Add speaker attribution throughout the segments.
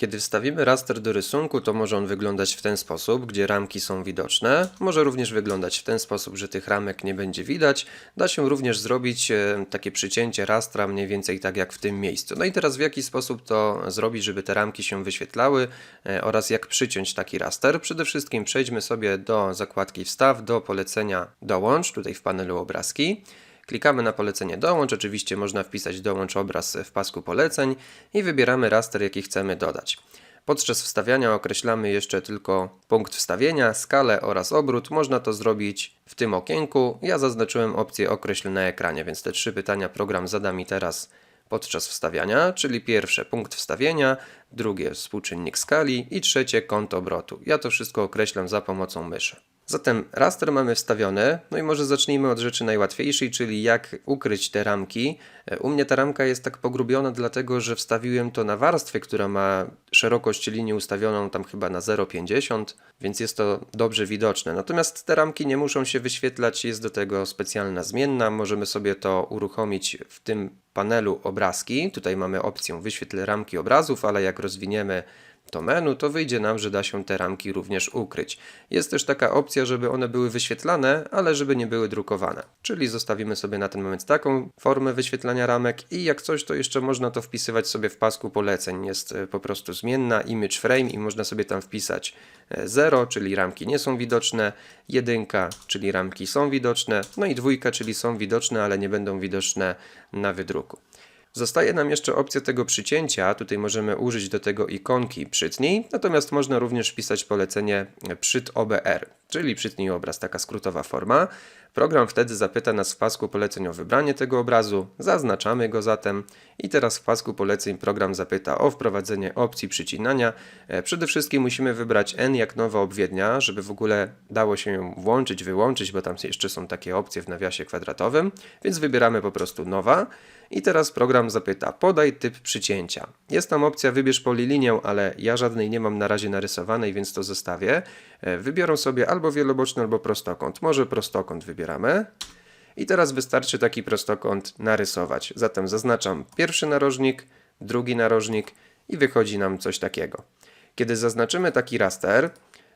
Speaker 1: Kiedy wstawimy raster do rysunku, to może on wyglądać w ten sposób, gdzie ramki są widoczne. Może również wyglądać w ten sposób, że tych ramek nie będzie widać. Da się również zrobić e, takie przycięcie rastra mniej więcej tak jak w tym miejscu. No i teraz w jaki sposób to zrobić, żeby te ramki się wyświetlały e, oraz jak przyciąć taki raster. Przede wszystkim przejdźmy sobie do zakładki wstaw, do polecenia dołącz, tutaj w panelu obrazki. Klikamy na polecenie dołącz, oczywiście można wpisać dołącz obraz w pasku poleceń i wybieramy raster jaki chcemy dodać. Podczas wstawiania określamy jeszcze tylko punkt wstawienia, skalę oraz obrót. Można to zrobić w tym okienku. Ja zaznaczyłem opcję określ na ekranie, więc te trzy pytania program zada mi teraz podczas wstawiania, czyli pierwsze punkt wstawienia, drugie współczynnik skali i trzecie kąt obrotu. Ja to wszystko określam za pomocą myszy. Zatem raster mamy wstawiony, no i może zacznijmy od rzeczy najłatwiejszej, czyli jak ukryć te ramki. E, U mnie ta ramka jest tak pogrubiona, dlatego że wstawiłem to na warstwę, która ma szerokość linii ustawioną tam chyba na 0,50, więc jest to dobrze widoczne. Natomiast te ramki nie muszą się wyświetlać, jest do tego specjalna zmienna. Możemy sobie to uruchomić w tym panelu obrazki. Tutaj mamy opcję wyświetl ramki obrazów, ale jak rozwiniemy to menu, to wyjdzie nam, że da się te ramki również ukryć. Jest też taka opcja, żeby one były wyświetlane, ale żeby nie były drukowane. Czyli zostawimy sobie na ten moment taką formę wyświetlania ramek i jak coś, to jeszcze można to wpisywać sobie w pasku poleceń. Jest e, po prostu zmienna image frame i można sobie tam wpisać 0, czyli ramki nie są widoczne, 1, czyli ramki są widoczne, no i dwójka, czyli są widoczne, ale nie będą widoczne na wydruku. Zostaje nam jeszcze opcja tego przycięcia. Tutaj możemy użyć do tego ikonki przytnij, natomiast można również wpisać polecenie przyt OBR, czyli przytnij obraz, taka skrótowa forma. Program wtedy zapyta nas w pasku poleceń o wybranie tego obrazu, zaznaczamy go zatem i teraz w pasku poleceń program zapyta o wprowadzenie opcji przycinania. E, Przede wszystkim musimy wybrać N jak nowa obwiednia, żeby w ogóle dało się ją włączyć, wyłączyć, bo tam jeszcze są takie opcje w nawiasie kwadratowym, więc wybieramy po prostu nowa. I teraz program zapyta, podaj typ przycięcia. Jest tam opcja wybierz polilinię, ale ja żadnej nie mam na razie narysowanej, więc to zostawię. E, Wybiorą sobie albo wieloboczny, albo prostokąt. Może prostokąt wybieramy. I teraz wystarczy taki prostokąt narysować. Zatem zaznaczam pierwszy narożnik, drugi narożnik i wychodzi nam coś takiego. Kiedy zaznaczymy taki raster,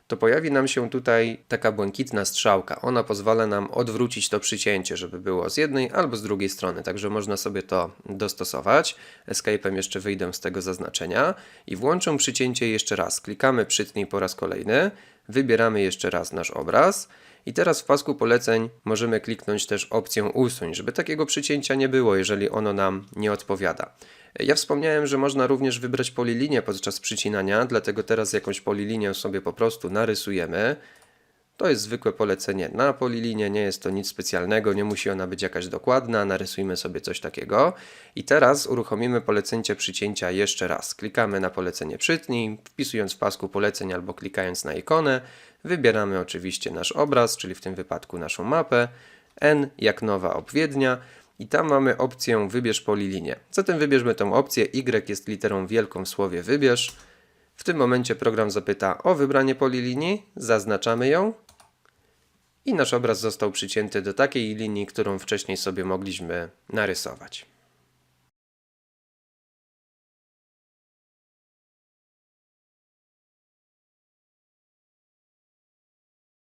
Speaker 1: to pojawi nam się tutaj taka błękitna strzałka. Ona pozwala nam odwrócić to przycięcie, żeby było z jednej albo z drugiej strony, także można sobie to dostosować. Escape'em jeszcze wyjdę z tego zaznaczenia i włączę przycięcie jeszcze raz. Klikamy przytnij po raz kolejny, wybieramy jeszcze raz nasz obraz i teraz w pasku poleceń możemy kliknąć też opcję usuń, żeby takiego przycięcia nie było, jeżeli ono nam nie odpowiada. Ja wspomniałem, że można również wybrać polilinię podczas przycinania, dlatego teraz jakąś polilinię sobie po prostu narysujemy. To jest zwykłe polecenie na polilinię, nie jest to nic specjalnego, nie musi ona być jakaś dokładna, narysujmy sobie coś takiego. I teraz uruchomimy polecenie przycięcia jeszcze raz. Klikamy na polecenie przytnij, wpisując w pasku poleceń albo klikając na ikonę. Wybieramy oczywiście nasz obraz, czyli w tym wypadku naszą mapę. N jak nowa obwiednia. I tam mamy opcję wybierz polilinię. Zatem wybierzmy tą opcję, Y jest literą wielką w słowie wybierz. W tym momencie program zapyta o wybranie polilinii, zaznaczamy ją i nasz obraz został przycięty do takiej linii, którą wcześniej sobie mogliśmy narysować.